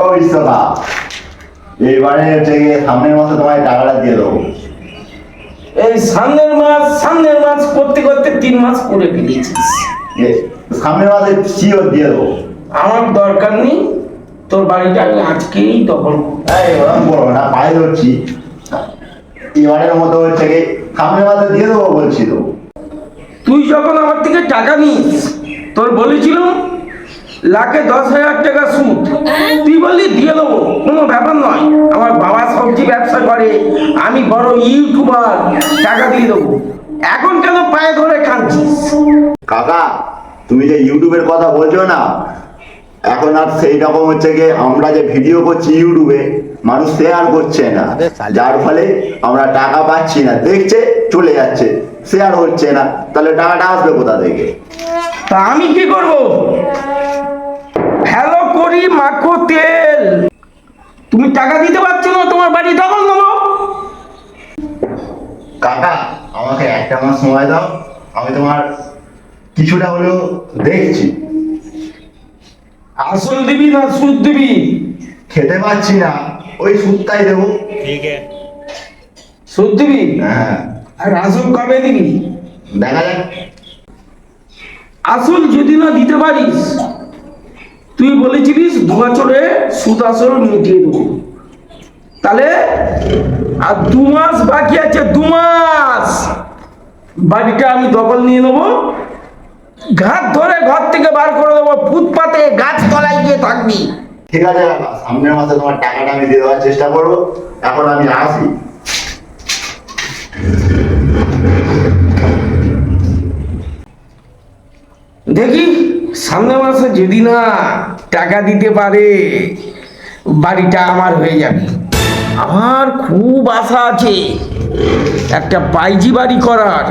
ও এইবারে হচ্ছে গিয়ে সামনের মাসে তোমায় টাকাটা দিয়ে দেবো। এই সামনের মাস সামনের মাস করতে করতে তিন মাস করে ফেলেছিস। সামনের মাসে শিওর দিয়ে দেবো। আমার দরকার নেই তোর বাড়িটা আমি আজকেই দখল করব। না পায়ে ধরছি। এবারের মতো হচ্ছে কি সামনের মাসে দিয়ে দেবো বলছি তো তুই যখন আমার থেকে টাকা নিস তোর বলেছিলাম লাখে দশ হাজার টাকা সুদ। তুই বললি দিয়ে দেবো। কোনো ব্যাপার নয়। আমার বাবা সবজি ব্যবসা করে আমি বড় ইউটিউবার টাকা দিয়ে দেবো। এখন কেন পায়ে ধরে কাঁদছিস? কাকা তুমি যে ইউটিউবের কথা বলছো না এখন আর সেই রকম হচ্ছে গিয়ে আমরা যে ভিডিও করছি ইউটিউবে মানুষ শেয়ার করছে না। যার ফলে আমরা টাকা পাচ্ছি না। দেখছে চলে যাচ্ছে। শেয়ার হচ্ছে না। তাহলে টাকাটা আসবে কোথা থেকে? তা আমি কি করব? করি মাখো তেল। তুমি টাকা দিতে পারছ না তোমার বাড়ি দখল নেব কাকা আমাকে একটা মাস সময় দাও। আমি তোমার কিছুটা হলেও দেখছি। আসল দিবি না সুদ দিবি? খেতে পাচ্ছি না ওই সুদটাই দেবো। সুদ দিবি? হ্যাঁ। আর আসল কবে দিবি? দেখা যাক। আসল যদি না দিতে পারিস তুই বলেছিলিস দু বছরে সুদ আসল মিটিয়ে দেবো। তাহলে আর দু মাস বাকি আছে দু মাস। বাড়িটা আমি দখল নিয়ে নেব। ঘাট ধরে ঘর থেকে বার করে দেবো ফুটপাতে গাছ তলায় গিয়ে থাকবি। ঠিক আছে সামনের মাসে তোমার টাকাটা আমি দিয়ে দেওয়ার চেষ্টা করব। এখন আমি আসি। দেখি সামনের মাসে যদি না টাকা দিতে পারে, বাড়িটা আমার হয়ে যাবে। আমার খুব আশা আছে একটা বাইজি বাড়ি করার।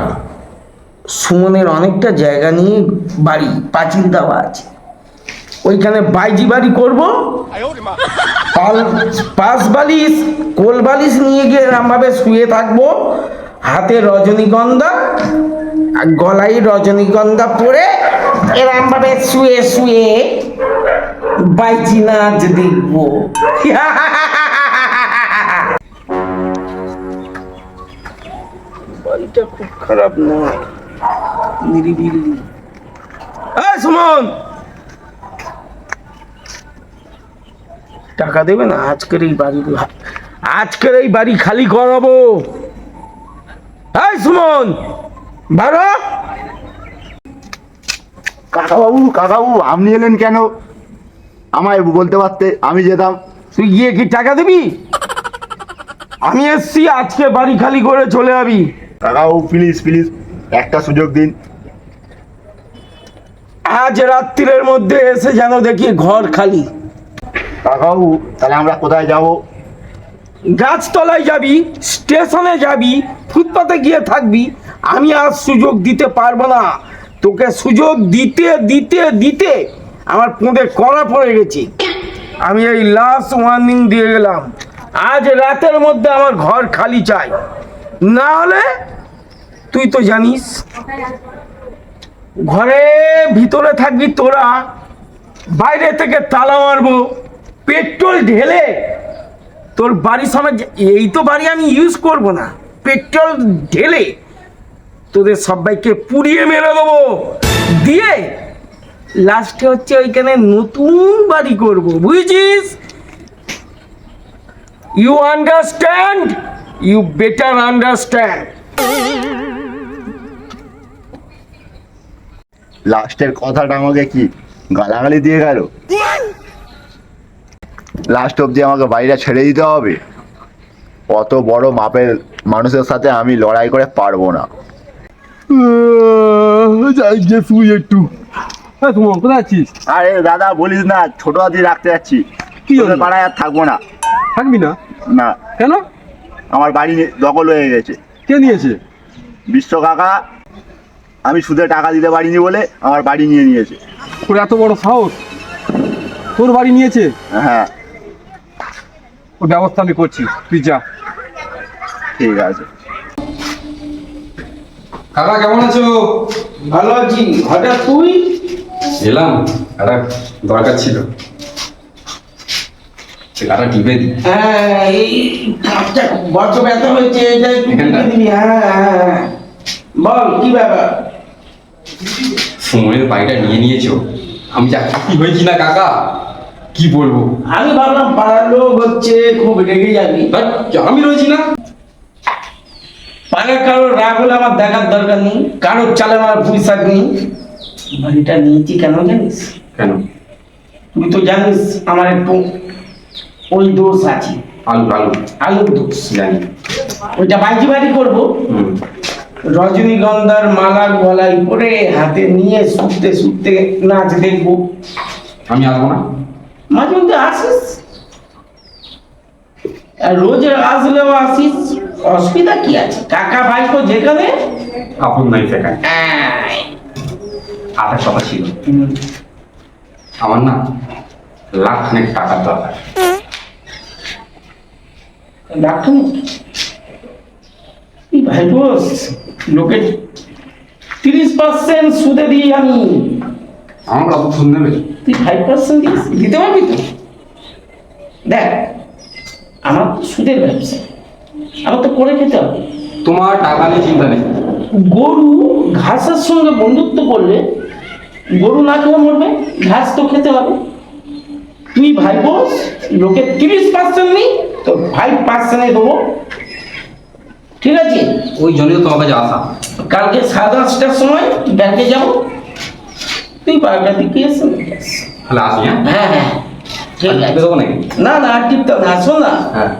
সুমনের অনেকটা জায়গা নিয়ে বাড়ি, পাঁচিল দেওয়া আছে। ওইখানে বাইজি বাড়ি করব। পাশ বালিশ, কোল বালিশ নিয়ে গিয়ে এরমভাবে শুয়ে থাকব। হাতে রজনীগন্ধা, আর গলায় রজনীগন্ধা পরে এরম ভাবে শুয়ে শুয়ে বাইচি নাচ দেখব। বাড়িটা খুব খারাপ নয় নিরিবিলি। সুমন! টাকা দেবে না? আজকের এই বাড়ি আজকের এই বাড়ি খালি করাবো। এই সুমন! বারো! কাকাবাবু কাকাবাবু আপনি এলেন কেন? আমায় বলতে পারতে আমি যেতাম। তুই গিয়ে কি টাকা দিবি? আমি এসছি আজকে বাড়ি খালি করে চলে যাবি। কাকাবাবু প্লিজ প্লিজ একটা সুযোগ দিন। আজ রাত্রির মধ্যে এসে যেন দেখি ঘর খালি। কাকাবাবু তাহলে আমরা কোথায় যাব? গাছতলায় যাবি স্টেশনে যাবি ফুটপাতে গিয়ে থাকবি আমি আর সুযোগ দিতে পারব না। তোকে সুযোগ দিতে দিতে দিতে আমার পোঁদে কড়া পড়ে গেছে। আমি এই লাস্ট ওয়ার্নিং দিয়ে গেলাম। আজ রাতের মধ্যে আমার ঘর খালি চাই। না হলে তুই তো জানিস, ঘরে ভিতরে থাকবি তোরা, বাইরে থেকে তালা মারবো, পেট্রোল ঢেলে তোর বাড়ির সামনে এই তো বাড়ি আমি ইউজ করব না। পেট্রোল ঢেলে তোদের সবাইকে পুড়িয়ে মেরে দেবো। দিয়ে লাস্টে হচ্ছে ওইখানে নতুন বাড়ি করব, বুঝেছিস? You understand you better understand লাস্টের কথাটা আমাকে কি, গালাগালি দিয়ে গেল? লাস্ট অব্দি আমাকে বাড়িটা ছেড়ে দিতে হবে। অত বড় মাপের মানুষের সাথে আমি লড়াই করে পারব না। যাই যে তুই একটু। হ্যাঁ সুমন কোথায় আছিস? আরে দাদা বলিস না ছোট হাতি রাখতে যাচ্ছি। কি হলো? পাড়ায় আর থাকব না। থাকবি না? না। কেন? আমার বাড়ি দখল হয়ে গেছে। কে নিয়েছে? বিশ্ব কাকা আমি সুদে টাকা দিতে পারিনি বলে আমার বাড়ি নিয়ে নিয়েছে। তোর এত বড় সাহস? তোর বাড়ি নিয়েছে? হ্যাঁ। ওর ব্যবস্থা আমি করছি। তুই যা। ঠিক আছে। কাকা কেমন আছো? ভালো আছি। হঠাৎ তুই? এলাম একটা দরকার ছিল। গাটা টিপে দি হ্যাঁ এই কাপটা বড্ড ব্যথা হয়েছে এটা টিপে দিবি হ্যাঁ হ্যাঁ। বল কি ব্যাপার? সময়ের বাড়িটা নিয়ে নিয়েছো। আমি যা কি হয়েছি না কাকা। কি বলব? আমি ভাবলাম পাড়ার লোক হচ্ছে খুব রেগে যাবি। আমি রয়েছি না। পাড়ার কারোর রাগ হলে আমার দেখার দরকার নেই কারোর চালে আমার পয়সা নেই। বাড়িটা নিয়েছি কেন জানিস? কেন? তুই তো জানিস আমার একটু ওই দোষ আছে। আলু আলু। আলুর দোষ। জানি। ওইটা বাইজি বাড়ি করব। রজনীগন্ধার মালা গলায় পরে হাতে নিয়ে শুকতে শুকতে নাচ দেখব। আমি আসব না? মাঝে মধ্যে আসিস। আর রোজ আসলেও আসিস। অসুবিধা কি আছে? কাকা ভাইপো যেখানে আপন নাই সেখানে। আটার কথা ছিল। আমার না লাখ খানেক টাকার দরকার। এই ভাইপো লোকে তিরিশ পার্সেন্ট সুদে দিই আমি। আমার কত সুদ নেবে? তুই ফাইভ পার্সেন্ট দিতে পারবি তো? দেখ আমার সুদের ব্যবসা। আমার তো করে খেতে হবে। তোমার টাকা নিয়ে চিন্তা নেই। গরু ঘাসের সঙ্গে বন্ধুত্ব করলে গরু না খেয়ে মরবে ঘাস তো খেতে হবে। তুই ভাই বোস লোকে তিরিশ পার্সেন্ট নেই তো ফাইভ পার্সেন্টে দেবো। ঠিক আছে? ওই জন্যই তো তোমার কাছে আসা। কালকে সাড়ে দশটার সময় ব্যাংকে যাব। তুই বারোটার দিকে এসে তাহলে আসি হ্যাঁ? হ্যাঁ হ্যাঁ ঠিক আছে। না না টিপতে না আসো না। হ্যাঁ।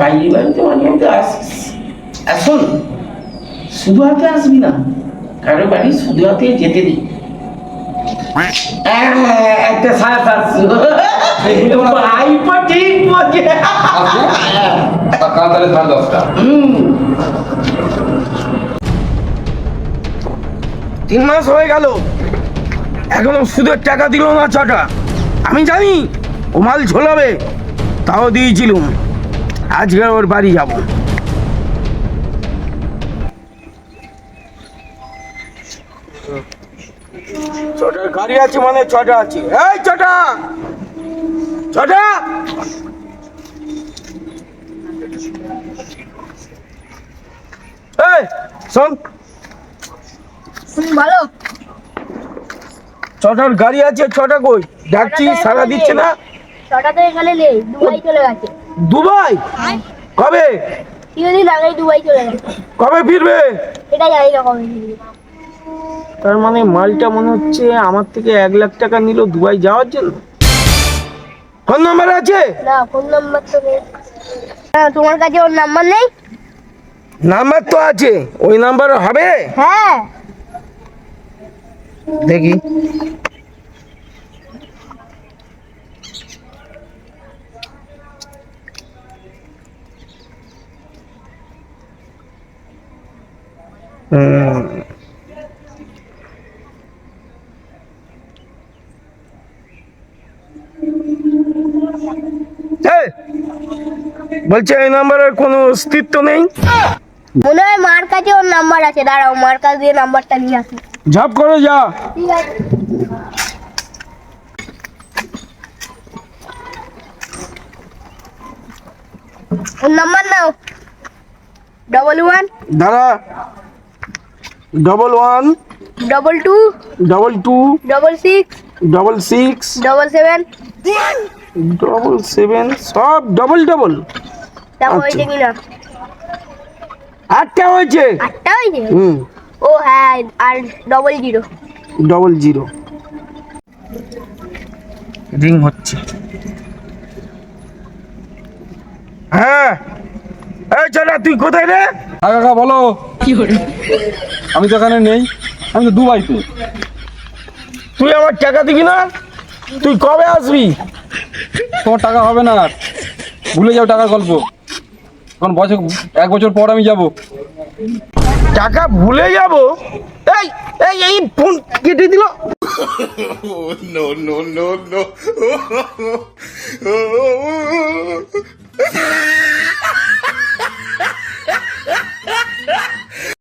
বাইরে বাড়িতে মাঝে মধ্যে আসিস। এখন শুধু হাতে আসবি না কারও বাড়ি শুধু হাতে যেতে দিই একটা সাত আসছো। ভাইপো ঠিক বলছে। তাহলে সাড়ে দশটা। তিন মাস হয়ে গেল। এখনও সুদের টাকা দিল না ছটা। আমি জানি ও মাল ঝোলাবে তাও দিয়েছিলুম। আজকে ওর বাড়ি যাব। ছটার গাড়ি আছে মানে ছটা আছে। এই ছটা! ছটা! এই শোন। ভালো। ছটার গাড়ি আছে ছটা কই? ডাকছি সারা দিচ্ছে না? ছটা তো এখানে নেই দুবাই চলে গেছে। দুবাই? কবে? কিছুদিন আগেই দুবাই চলে কবে ফিরবে? এটা জানি না কবে তার মানে মালটা মনে হচ্ছে আমার থেকে এক লাখ টাকা নিল দুবাই যাওয়ার জন্য। ফোন নাম্বার আছে? না ফোন নাম্বার তো নেই। হ্যাঁ তোমার কাছে ওর নাম্বার নেই? নাম্বার তো আছে। ওই নাম্বার হবে? হ্যাঁ। দেখি। বলছে এই নাম্বারের কোনো অস্তিত্ব নেই? মনে হয় মার কাছে ওর নাম্বার আছে দাঁড়াও মার কাছে দিয়ে নাম্বারটা নিয়ে আসি। ঝাপ করে যা। ঠিক আছে। ওর নাম্বার নাও। ডবল ওয়ান দাঁড়া। Double one double two double two double six double six double seven double seven সব ডবল ডবল দেখো। হয়েছে কিনা? আটটা হয়েছে। আটটা হয়েছে? হুম। ও হ্যাঁ আর double zero double zero ring হচ্ছে। হ্যাঁ। এই চলা তুই কোথায় রে? হ্যাঁ কাকা বলো। আমি তো এখানে নেই আমি তো দুবাই দুবাইতে। তুই আমার টাকা দিবি না? তুই কবে আসবি? তোমার টাকা হবে না আর। ভুলে যাও টাকার গল্প। এখন বছর এক বছর পর আমি যাব। টাকা ভুলে যাব? এই এই এই ফোন কেটে দিল। No, no, no, no.